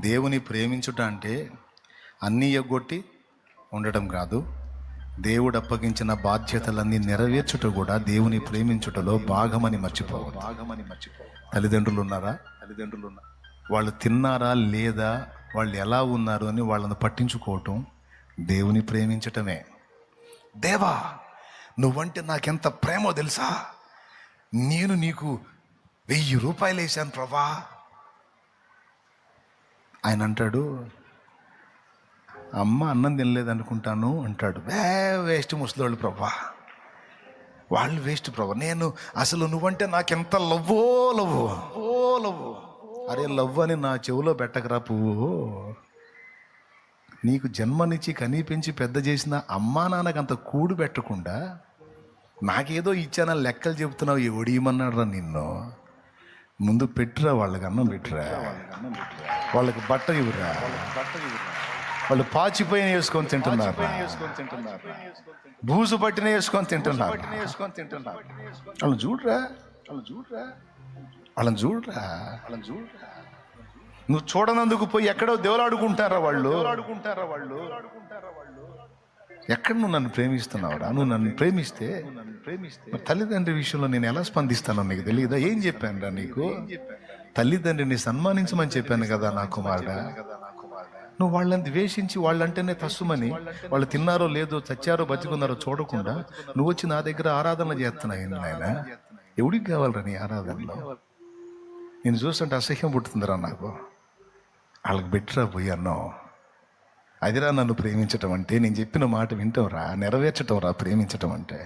దేవుని ప్రేమించుట అంటే అన్నీ ఎగ్గొట్టి ఉండటం కాదు. దేవుడు అప్పగించిన బాధ్యతలన్నీ నెరవేర్చుట కూడా దేవుని ప్రేమించుటలో భాగమని మర్చిపోవు భాగమని మర్చిపో తల్లిదండ్రులు ఉన్నారా? తల్లిదండ్రులు ఉన్నారు వాళ్ళు తిన్నారా లేదా? వాళ్ళు ఎలా ఉన్నారు అని వాళ్ళని పట్టించుకోవటం దేవుని ప్రేమించటమే. దేవా నువ్వంటే నాకెంత ప్రేమో తెలుసా? నేను నీకు వెయ్యి రూపాయలు వేశాను ప్రభా. ఆయన అంటాడు అమ్మ అన్నం తినలేదు అనుకుంటాను అంటాడు. వే వేస్ట్ ముసలోళ్ళు ప్రభా. వాళ్ళు వేస్ట్ ప్రభా. నేను అసలు నువ్వంటే నాకెంత లవ్వో లవ్వు? ఓ లవ్వు. అరే లవ్ అని నా చెవులో పెట్టకరా పువ్వు. నీకు జన్మనిచ్చి కనిపించి పెద్ద చేసిన అమ్మా నాన్నకు అంత కూడు పెట్టకుండా నాకేదో ఇచ్చానని లెక్కలు చెబుతున్నావు ఎవడీమన్నాడు రా నిన్ను. ముందు పెట్టురా వాళ్ళకి అన్నం పెట్టురా. వాళ్ళకి బట్ట ఇవ్వరా. వాళ్ళు పాచిపోయిన వేసుకొని తింటున్నారు? బూజు పట్టిన వేసుకొని తింటున్నారు? వాళ్ళని చూడరా. వాళ్ళని చూడరా. వాళ్ళని చూడరా వాళ్ళని చూడరా నువ్వు చూడనందుకు పోయి ఎక్కడో దేవులాడుకుంటారా వాళ్ళు ఆడుకుంటారా వాళ్ళు? ఎక్కడ నువ్వు నన్ను ప్రేమిస్తున్నావురా? నువ్వు నన్ను ప్రేమిస్తే ప్రేమిస్తే తల్లిదండ్రి విషయంలో నేను ఎలా స్పందిస్తానో నీకు తెలియదా? ఏం చెప్పాను రా నీకు? తల్లిదండ్రిని సన్మానించమని చెప్పాను కదా నా కుమారుడా. నువ్వు వాళ్ళని ద్వేషించి వాళ్ళంటేనే తస్సుమని వాళ్ళు తిన్నారో లేదో చచ్చారో బతికున్నారో చూడకుండా నువ్వు వచ్చి నా దగ్గర ఆరాధన చేస్తున్నాయి నాయన? ఎవడికి కావాలరా నీ ఆరాధనలో? నేను చూస్తుంటే అసహ్యం పుట్టుతుందిరా నాకు. వాళ్ళకి బెటరా పోయి అన్నావు అదిరా నన్ను ప్రేమించటం అంటే నేను చెప్పిన మాట వింటవరా నెరవేర్చటం రా ప్రేమించటం అంటే.